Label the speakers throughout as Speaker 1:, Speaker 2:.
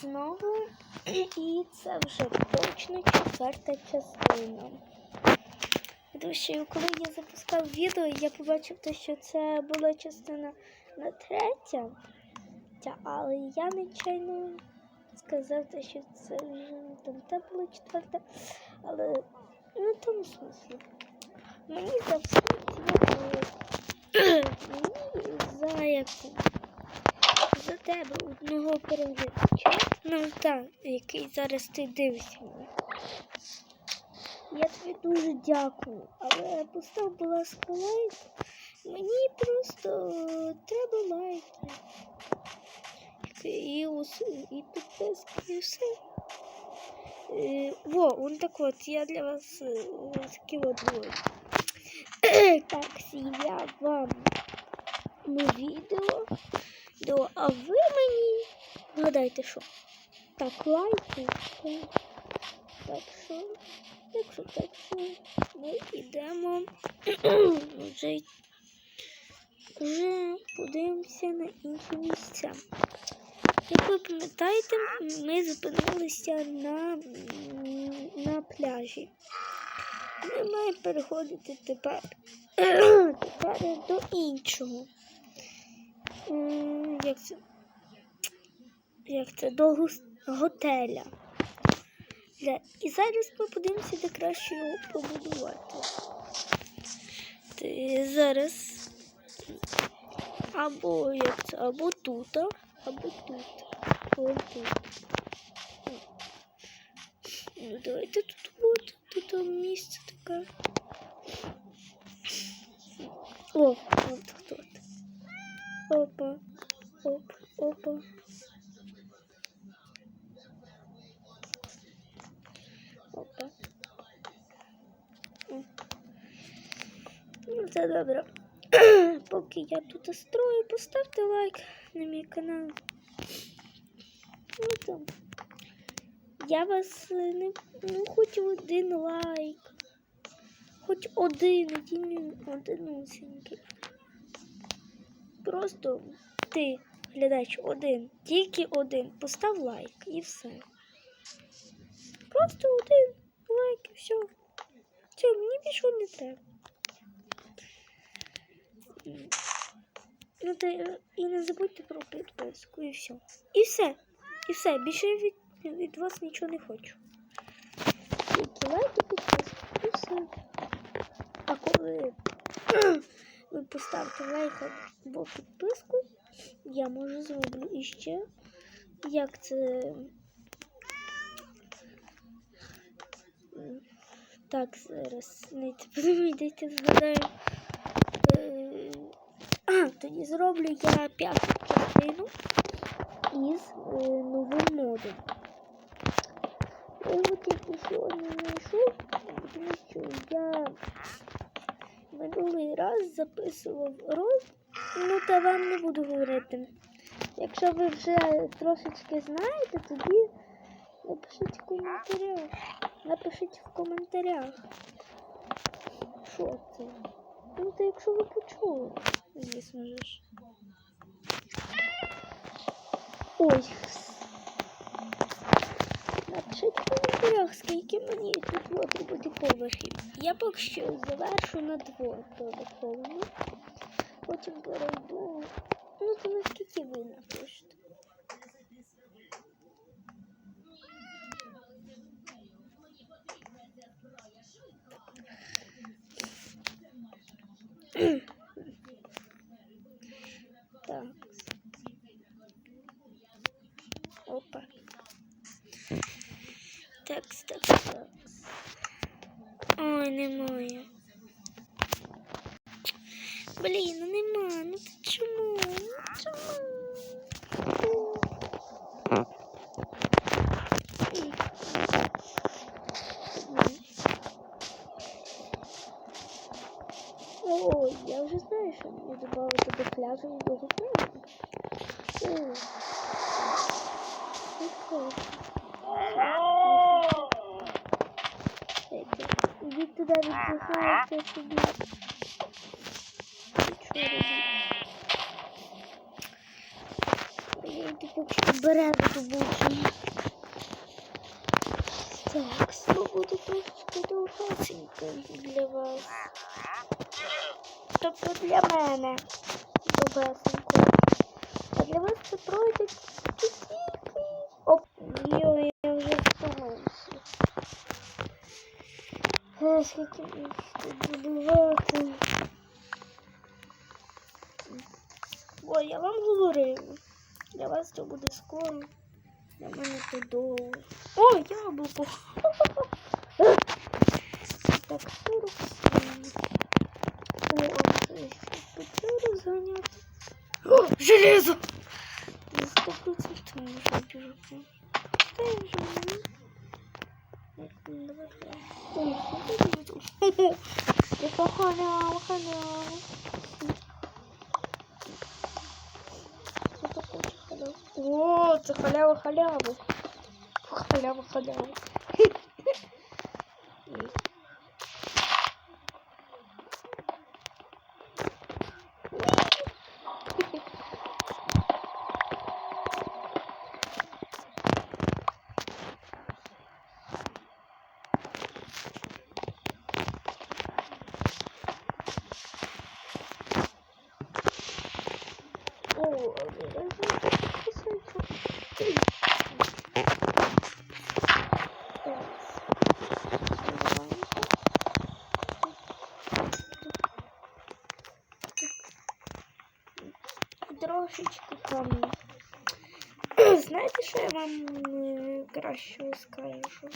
Speaker 1: знову. І це вже точно четверта частина. Тому коли я запускав відео, я побачив, те, що це була частина на третя. Але я нечайно сказав, те, що це вже там та була четверта. Але не в тому смислі. Мені за мені за як це, за тебе одного переглядача, ну так, який зараз ти дивишся. Я тобі дуже дякую, але постав, будь ласка, лайк. Мені просто треба лайки. І, і підписки, і все. Е, Во, он так от, я для вас е, такі от двоє. Так, я вам ми відео. До, а ви мені вгадайте, що? Так, лайки. Так що, так що, так що ми йдемо. вже, вже подивимося на інші місця. Як ви пам'ятаєте, ми зупинилися на, на пляжі. Ми маємо переходити тепер, тепер до іншого. Як це? Як це? До готеля. І зараз ми подивимося, де краще його побудувати. Ти зараз або як це, або тут, або тут. Або тут. Ну, давайте тут от, тут місце таке. О, опа. Опа. Ну, це добре. Поки я тут строю, поставте лайк на мій канал. Ну там. Я вас е, не ну, хоч один лайк. Хоч один, один одинусенький. Просто ти, глядач, один, тільки один. Постав лайк і все. Просто один лайк і все. Все, мені більше не треба. Ну та і не забудьте про підписку і все. І все. І все. Більше від, від вас нічого не хочу. Тільки лайк і підписку. І все. А коли ви поставите лайк або підписку, я можу зроблю іще. Як це. Так, зараз не подивіться, згадаю. Е, А, тоді зроблю я п'яту частину із е, новим модом. Я його тільки знайшов, тому що я минулий раз записував ролик, ну та вам не буду говорити. Якщо ви вже трошечки знаєте, тоді напишіть в коментарях. Напишіть в коментарях. Що це? Ну, то якщо ви почули, звісно ж. Ой. Напишіть в коментарях, скільки мені тут робити поверхів. Я поки що завершу на двоповерховому. Потім перейду. Ну, то наскільки ви напишете. О, я уже знаю, що мені додавати до пляжу і до гуляти. иди туди відпочивайте собі. Нічого робити. Я йду поки що березу вивчення. Так, свободу трошечки довгосенько для вас. Тобто для мене добесенько. А для вас це пройде тільки. Оп, йо, я вже втомився. Скільки будувати. Ой, я вам говорив. Для вас це буде скоро. Для мене то довго. О, яблуко. Так, 47. О, це печеру зайняти. О, железо! На 100% можна бігати. Та я вже не. Як не давай. Ой, Хо-хо. Яка халява, халява. Що це хоче халява? О, це халява, халява. Халява, халява. О, я Трошечки камінь. Знаєте, що я вам е, краще скажу?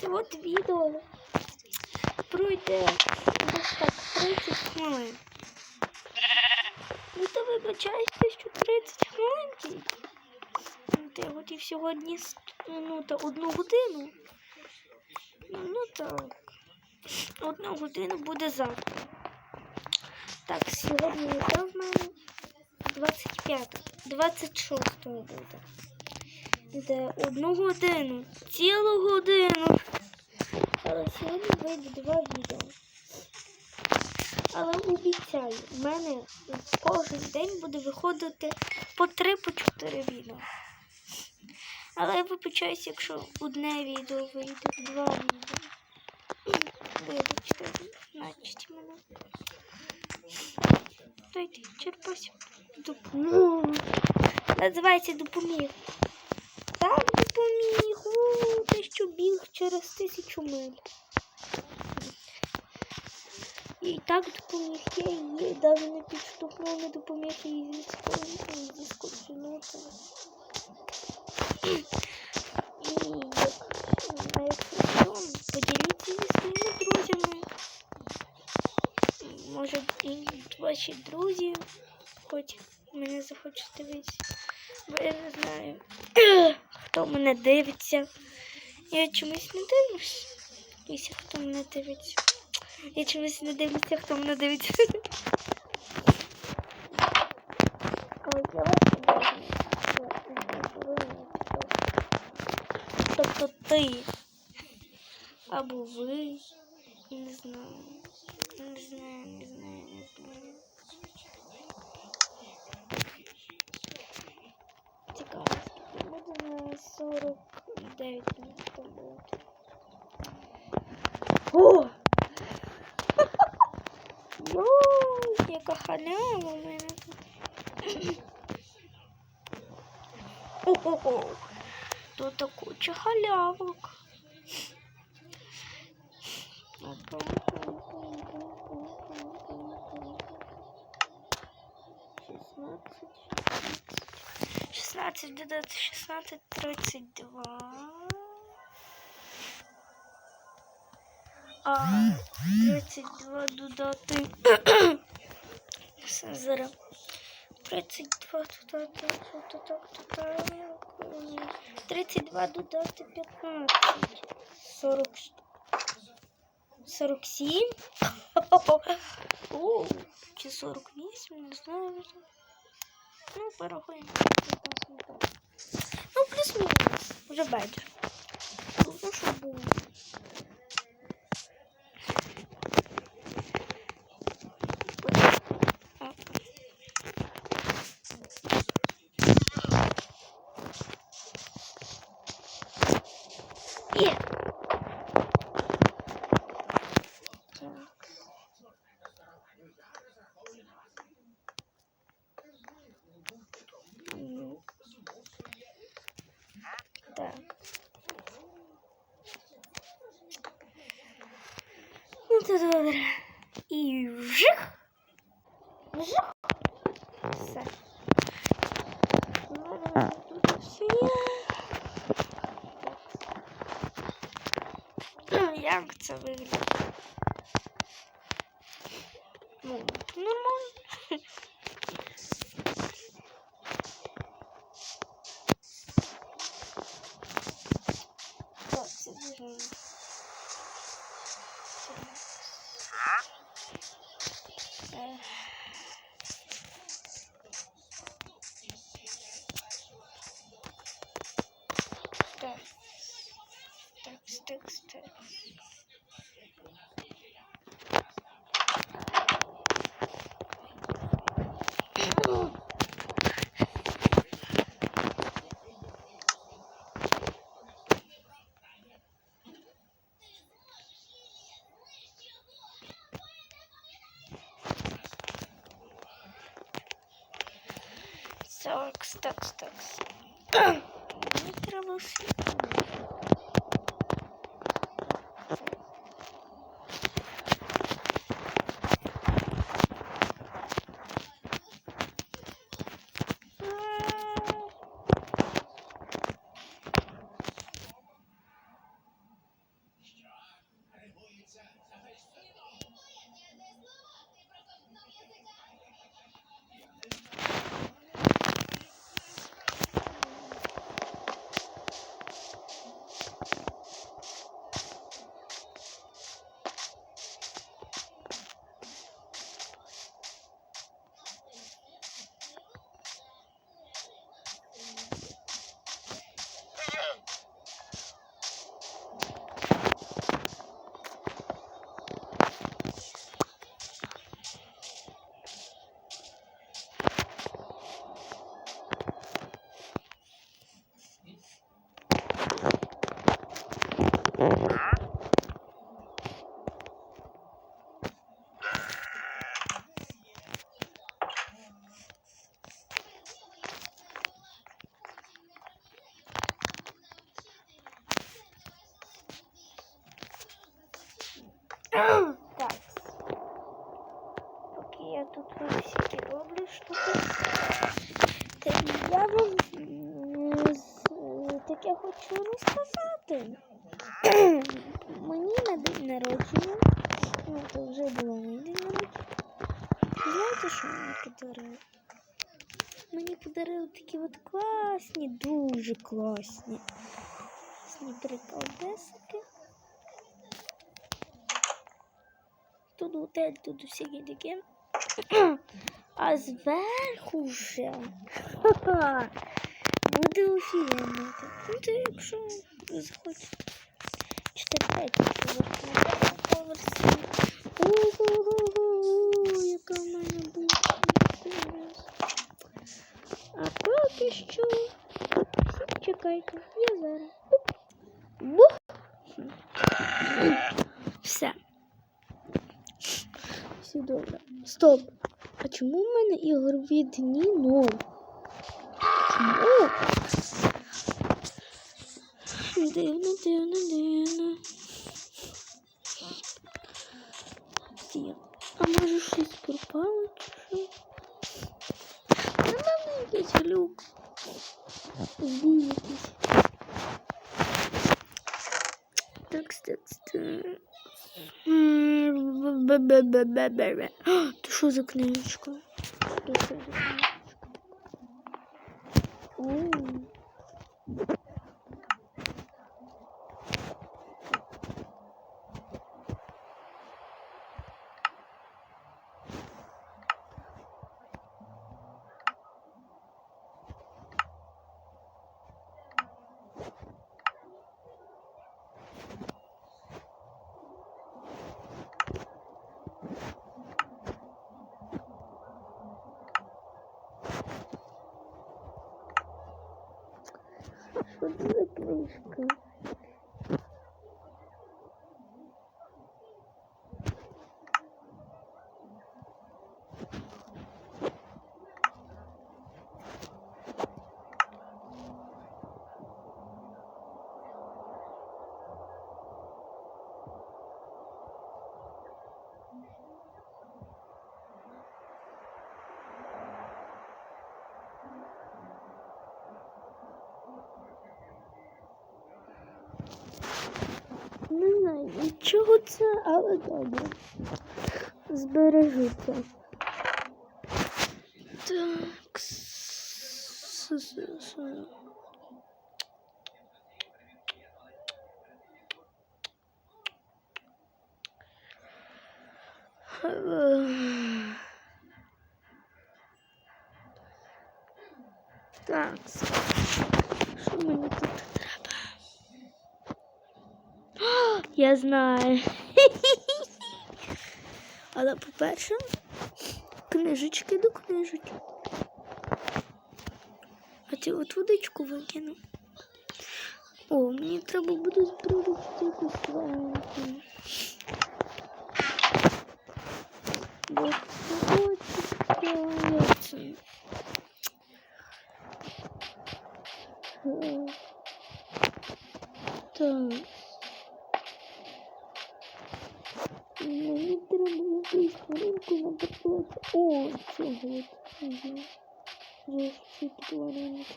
Speaker 1: Це от відео пройде десь так 30 хвилин. Ну то вибачайте, що 30 хвилин. Та я хотів сьогодні ну, та одну годину. Ну так. Одну годину буде завтра. Так, сьогодні яка в мене 25, 26 буде. Де одну годину, цілу годину. Але сьогодні вийде два відео. Але обіцяю, в мене кожен день буде виходити по 3-4 відео. Але я вибачаюсь, якщо одне відео вийде, два відео. Вибачте, значить мене. Дайте, черпась. Допомог. Називається допоміг. Так, допоміг. О, те, що біг через тисячу миль. І так допоміг я її, навіть не підштовхнув, не допоміг їй зіскочинути. І як, а якщо що, поділіться зі своїми друзями. Може і ваші друзі, хоч мене захочуть дивитися. Бо я не знаю, хто мене дивиться. Я чомусь не дивлюсь. Якщо хто мене дивиться. Я чомусь не дивлюся, хто мене дивиться. Але я вас. Тобто ти. Або ви. Не знаю. Не знаю, не знаю, не знаю. Цікаво, скільки буде на 49 минут роботи. О! Йой, яка халява в мене тут. Ого, тут куча халявок. Шістнадцять додати шістнадцять тридцять два. А 32 додати. Зараз. 32 додати. Так, так, 32 додати 15. 40. 47. О, чи 48, не знаю. Ну, порахуємо. Ну, плюс-мінус. Вже бачу. Ну, що було. то добре. І вжих. Вжих. Все. Зараз тут все є. Так. Як це виглядає? Так, так. Так, так. Мені треба. Таке хочу розказати. Мені на день народження. Ну, це вже було мій день народження. Знаєте, що мені подарили? Мені подарили такі от класні, дуже класні. Класні приколдесики. Тут готель, тут всякі такі. А зверху вже буде офігенно. Ну, це якщо захочете. Читайте поверсі. Ого, яка в мене буде. А поки що. Чекайте, я зараз. Все. Все добре. Стоп. А чому в мене ігрові дні ноль? Чому? Дивно, дивно, дивно. Всі. А може щось пропало чи що? Напевно, якийсь глюк. Так, так, так. Бе-бе-бе-бе-бе. Ти що за книжечка? Що за книжечка? О. Що це але добре. Збережу це. Так. Так, що мені тут треба? Я знаю. Але по-перше, книжечки до книжечки. А ці от водичку викину. О, мені треба буде зберегти якусь хочеться. Так. Мені треба якусь тваринку наприклад. О, цього от. Угу. Жовті тваринки.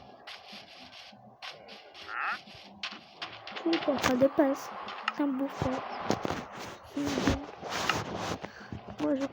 Speaker 1: Чуєте, а де пес? Там був пес. Мгм. Може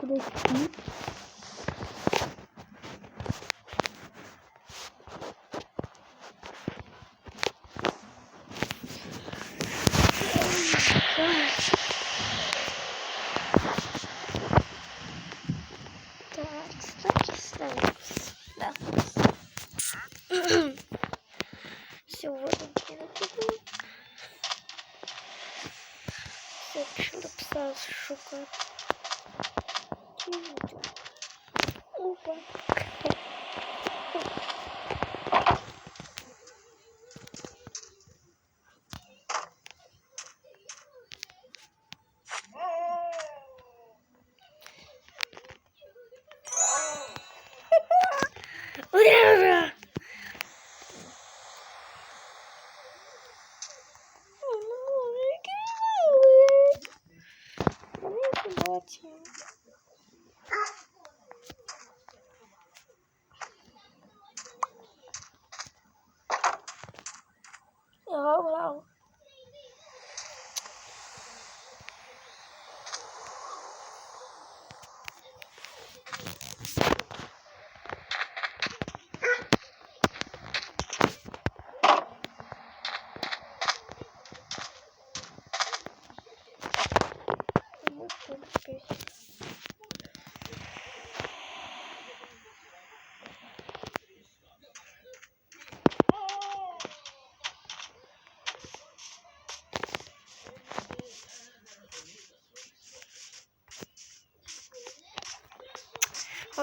Speaker 1: 关，关，关。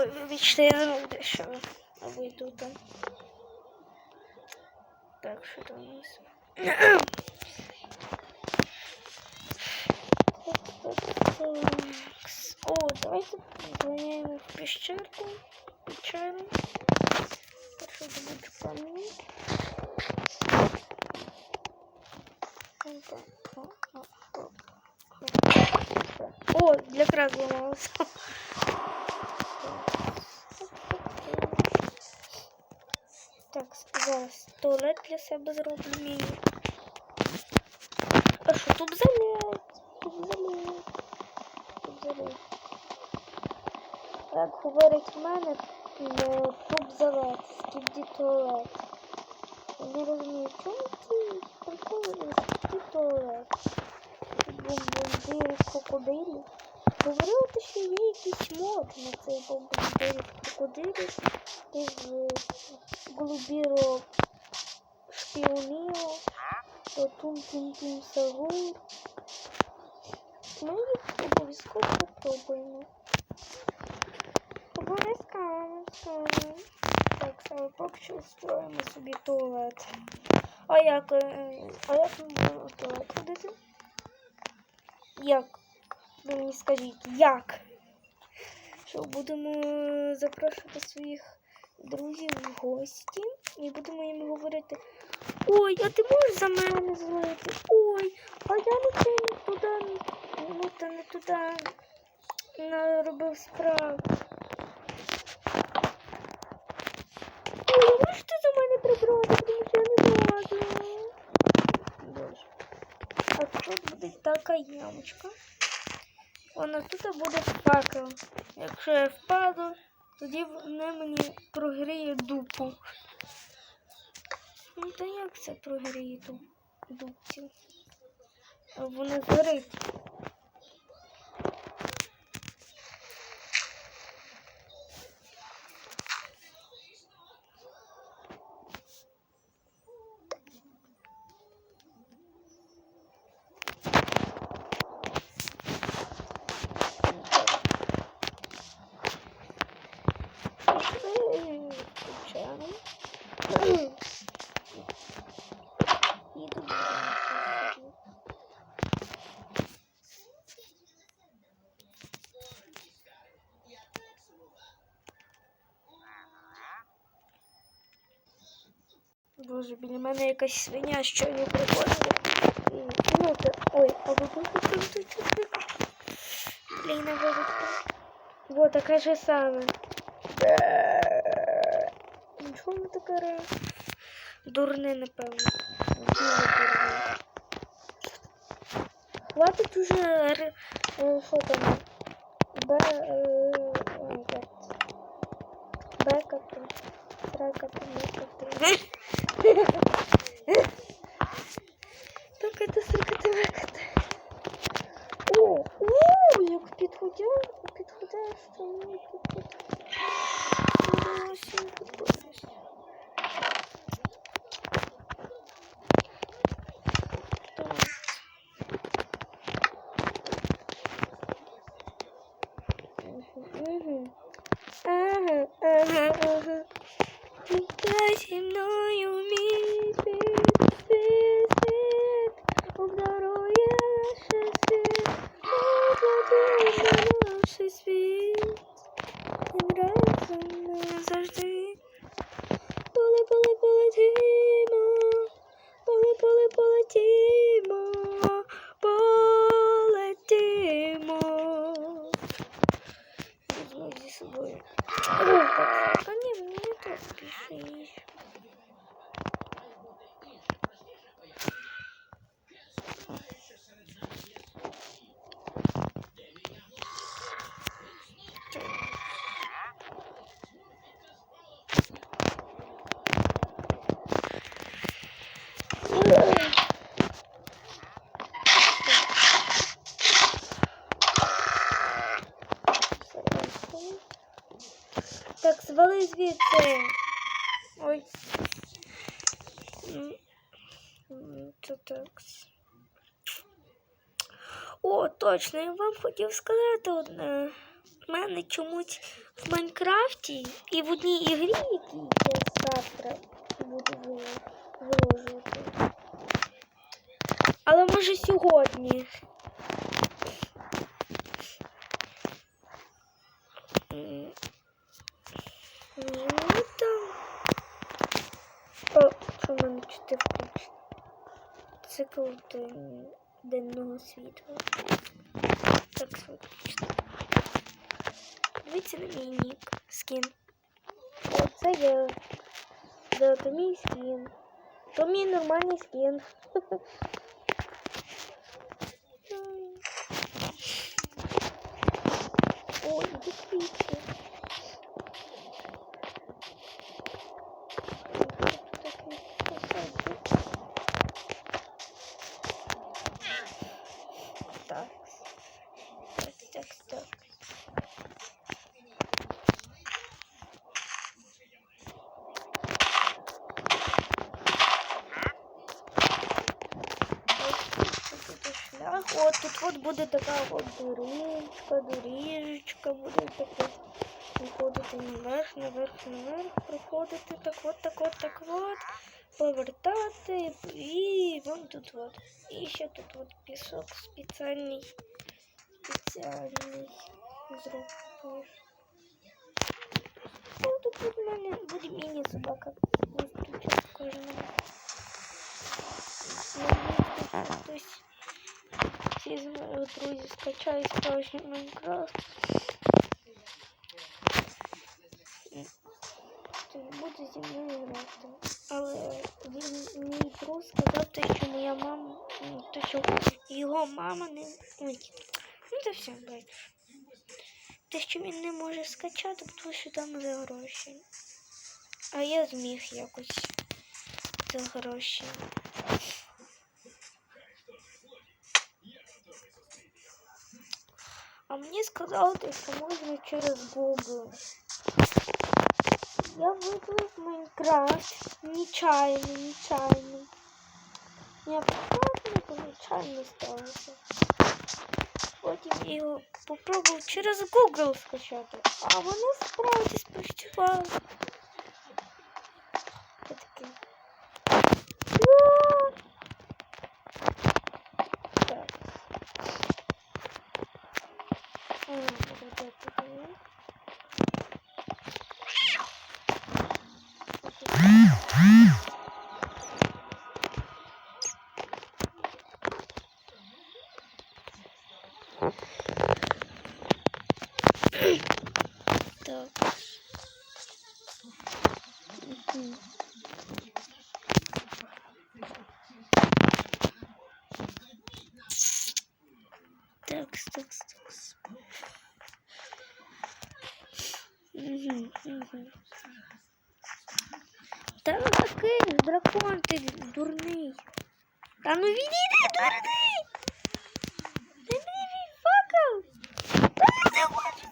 Speaker 1: Я не дещо вийду там. Так, що там у нас? О, давайте позвоняем в пещерку. Печально. Прошу добыть камень. О, для крак. Так, зараз туалет для себе зроблю мій. А що тут залез? Тут залез. Тут залез. Як говорить в мене, тут залез, скільки туалет. Я не розумію, чому ці приколи, скільки туалет. Бомбомбірів крокодилів. Говорили, що є якийсь мод на цей бомбомбірів крокодилів. Із голубірок шпіонів, то тум-тум-тум сагур. Ми їх обов'язково попробуємо. Обов'язково. Так, саме поки що строїмо собі туалет. А як, е, а як ми будемо туалет ходити? Як? Мені скажіть, як? Що будемо запрошувати своїх друзів в гості і будемо їм говорити: Ой, а ти можеш за мене злити? Ой, а я не не туди, ну та не туди наробив справ. Ой, а можете за мене прибрати, тому не можу. Боже. А ямочка. Вона тут буде факел. Якщо я впаду, тоді вона мені прогріє дупу. Ну то як це прогріє ду- дупці? Воно Вона згорить. Пішли, включаємо. І тут будемо Боже, біля мене якась свиня щойно приходила. Ну, ой, а ви Блін, а ви Вот така же саме. Нічого не таке. Дурне, напевно. Дуже дурне. Хватить уже е, що там? Б... е, ой, як це? Бекати. Трекати, мекати. Токати, срикати, мекати. О, о, як підходя, підходяще, мені тут. Точно, я вам хотів сказати одне. В мене чомусь в Майнкрафті і в одній ігрі, які я завтра буду вило- виложувати. Але може сьогодні. О, що в мене чотири включено? Денного світла. Так, виключно. Дивіться на мій нік. Скін. О, це я. Да, то мій скін. То мій нормальний скін. Ой, дивіться. буде така от доріжка, доріжечка буде така. Виходити наверх, наверх, наверх, проходити так от, так от, так от, повертати і вон тут от. І ще тут от пісок спеціальний, спеціальний зробиш. Ну, тут от в мене буде міні-собака зустрічати кожного. Надіюсь, що хтось всі друзів скачає справжній Майнкрафт. буде зі мною грати. Але він мій друг сказав, те, що моя мама м, то що його мама не. Ну це все байдуже. Те, що він не може скачати, тому що там за гроші. А я зміг якось за гроші. А мені сказали, що можна через Google. Я виклав Майнкрафт. Нечаянно, нечаянно. Я просто це нечаянно сталося. Потім я його попробував через Google скачати. А воно справді спрацювало. Я такий. «Уа!» Так. М, вот это вот. Так. Мгм. Так, так, так. Угу, угу. Та ну такий дракон, ти дурний. Та ну відійди, дурний! Ти мені факел! Та не хочу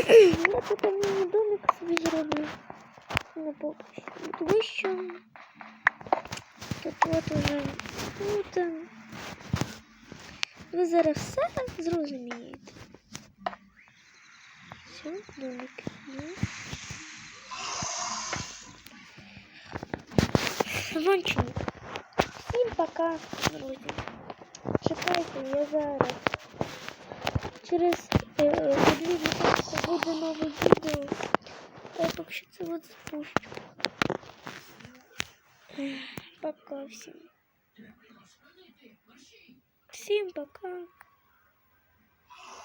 Speaker 1: Я тут мені домик собі зроблю. На поки що. Вище. Тут от уже. Ну там. Ви зараз все зрозумієте. Все, домик. є. Кончено. Всім пока, друзі. Чекайте, я зараз. Через е, дві минутки буде нове відео. Я поки це запущу. Пока всім. Всім пока.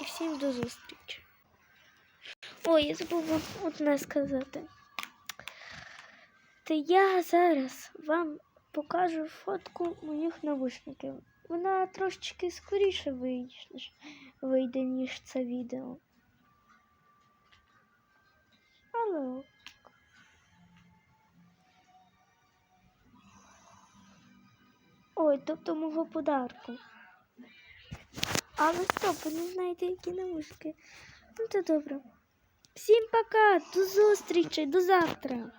Speaker 1: І всім до зустрічі. Ой, я забув вам одне сказати. Та я зараз вам покажу фотку моїх навушників. Вона трошечки скоріше вийде ніж це відео. Ок. Ой, тобто мого подарку. Але стоп, ви не знаєте, які навушки. Ну то добре. Всім пока, до зустрічі, до завтра.